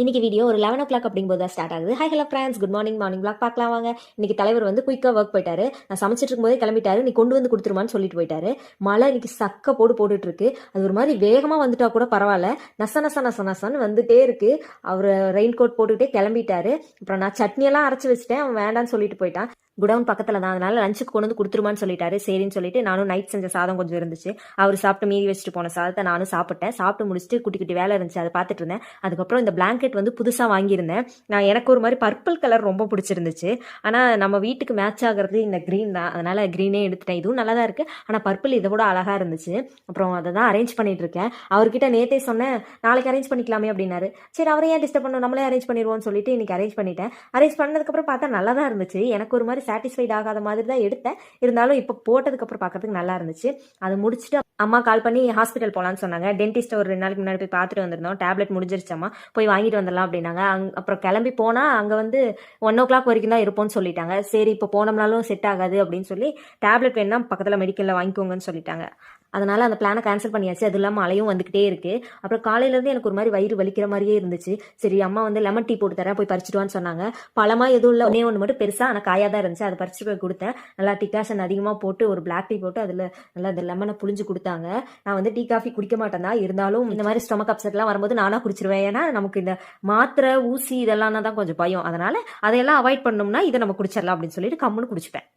இன்னைக்கு வீடியோ ஒரு லெவன் ஓ கிளாக் அப்படிங்கும்போது தான் ஸ்டார்ட் ஆகுது. Hi hello friends good morning morning blog பார்க்கலாம் வாங்க. இன்னைக்கு தலைவர் வந்து குயிக்காக ஒர்க் போயிட்டாரு. நான் சமைச்சிட்டு இருக்கும்போதே கிளம்பிட்டாரு. நீ கொண்டு வந்து கொடுத்துருமான்னு சொல்லிட்டு போயிட்டாரு. மழை இன்னைக்கு சக்க போடு போட்டுட்டு இருக்கு. அது ஒரு மாதிரி வேகமாக வந்துட்டா கூட பரவாயில்ல. நச நச நச நசன்னு வந்துட்டே இருக்கு. அவர் ரெயின் கோட் போட்டுக்கிட்டே கிளம்பிட்டாரு. அப்புறம் நான் சட்னியெல்லாம் அரைச்சி வச்சுட்டேன். அவன் வேண்டான்னு சொல்லிட்டு போயிட்டான். குடவுன் பக்கத்தில் தான். அதனால லஞ்சுக்கு கொண்டு வந்து கொடுத்துருமான்னு சொல்லிட்டாரு. சரின்னு சொல்லிட்டு நானும் நைட் செஞ்ச சாதம் கொஞ்சம் இருந்துச்சு. அவர் சாப்பிட்டு மீதி வச்சுட்டு போன சாதத்தை நானும் சாப்பிட்டேன். சாப்பிட்டு முடிச்சுட்டு குட்டி குட்டி வேலை இருந்துச்சு. அதை பார்த்துட்டு இருந்தேன். அதுக்கப்புறம் இந்த பிளாங்கெட் வந்து புதுசாக வாங்கியிருந்தேன். நான் எனக்கு ஒரு மாதிரி பர்பிள் கலர் ரொம்ப பிடிச்சிருந்துச்சு. ஆனால் நம்ம வீட்டுக்கு மேட்ச் ஆகிறது இந்த க்ரீன் தான். அதனால க்ரீனே எடுத்துட்டேன். இதுவும் நல்லா தான் இருக்குது ஆனால் பர்பிள் இதை விட அழகாக இருந்துச்சு. அப்புறம் அதை தான் அரேஞ்ச் பண்ணிட்டு இருக்கேன். அவர்கிட்ட நேத்தே சொன்னேன் நாளைக்கு அரேஞ்ச் பண்ணிக்கலாமே அப்படின்னாரு. சரி அவரை ஏன் டிஸ்டர்ப் பண்ணணும். நம்மளே அரேஞ்ச் பண்ணிடுவோம்னு சொல்லிட்டு இன்னைக்கு அரேஞ்ச் பண்ணிட்டேன். அரேஞ்ச் பண்ணதுக்கப்புறம் பார்த்தா நல்லா தான் இருந்துச்சு. எனக்கு ஒரு மாதிரி சாட்டிஸ்ஃபைட் ஆகாத மாதிரி தான் எடுத்தேன். இருந்தாலும் இப்போ போட்டதுக்கப்புறம் பார்க்கறதுக்கு நல்லா இருந்துச்சு. அதை முடிச்சுட்டு அம்மா கால் பண்ணி ஹாஸ்பிட்டல் போகலான்னு சொன்னாங்க. டென்டிஸ்ட்டை ஒரு ரெண்டு நாளைக்கு முன்னாடி போய் பார்த்துட்டு வந்திருந்தோம். டேப்லெட் முடிஞ்சிருச்சம்மா. போய் வாங்கிட்டு வந்துடலாம் அப்படின்னாங்க. அங் அப்புறம் கிளம்பி போனால் அங்கே வந்து ஒன் ஓ கிளாக் வரைக்கும் தான் இருப்போம்னு சொல்லிட்டாங்க. சரி இப்போ போனோம்னாலும் செட் ஆகாது அப்படின்னு சொல்லி டேப்லெட் வேணா பக்கத்தில் மெடிக்கலில் வாங்கிக்கோங்கன்னு சொல்லிட்டாங்க. அதனால அந்த பிளானை கேன்சல் பண்ணியாச்சு. அது இல்லாமல் அலையும் வந்துக்கிட்டே இருக்கு. அப்புறம் காலையிலேருந்து எனக்கு ஒரு மாதிரி வயிறு வலிக்கிற மாதிரியே இருந்துச்சு. சரி அம்மா வந்து லெமன் டீ போட்டு தரேன் போய் பறிச்சுட்டு வான்னு சொன்னாங்க. பழமா எதுவும் இல்லை. ஒன்னே ஒன்று மட்டும் பெருசாக ஆனால் காயாக தான் இருந்துச்சு. அதை பறிச்சுட்டு போய் கொடுத்தேன். நல்லா டிகாஷன் அதிகமாக போட்டு ஒரு பிளாக் டீ போட்டு அதில் நல்லா அந்த லெமனை புளிஞ்சு கொடுத்தாங்க. நான் வந்து டீ காஃபி குடிக்க மாட்டேன் தான் இருந்தாலும் இந்த மாதிரி ஸ்டொமக் அப்செட்லாம் வரும்போது நானாக குடிச்சிருவேன். ஏன்னா நமக்கு இந்த மாத்திரை ஊசி இதெல்லாம் தான் கொஞ்சம் பயம். அதனால அதையெல்லாம் அவாய்ட் பண்ணோம்னா இதை நம்ம குடிச்சிடலாம் அப்படின்னு சொல்லிட்டு கம்முன்னு குடிச்சுப்பேன்.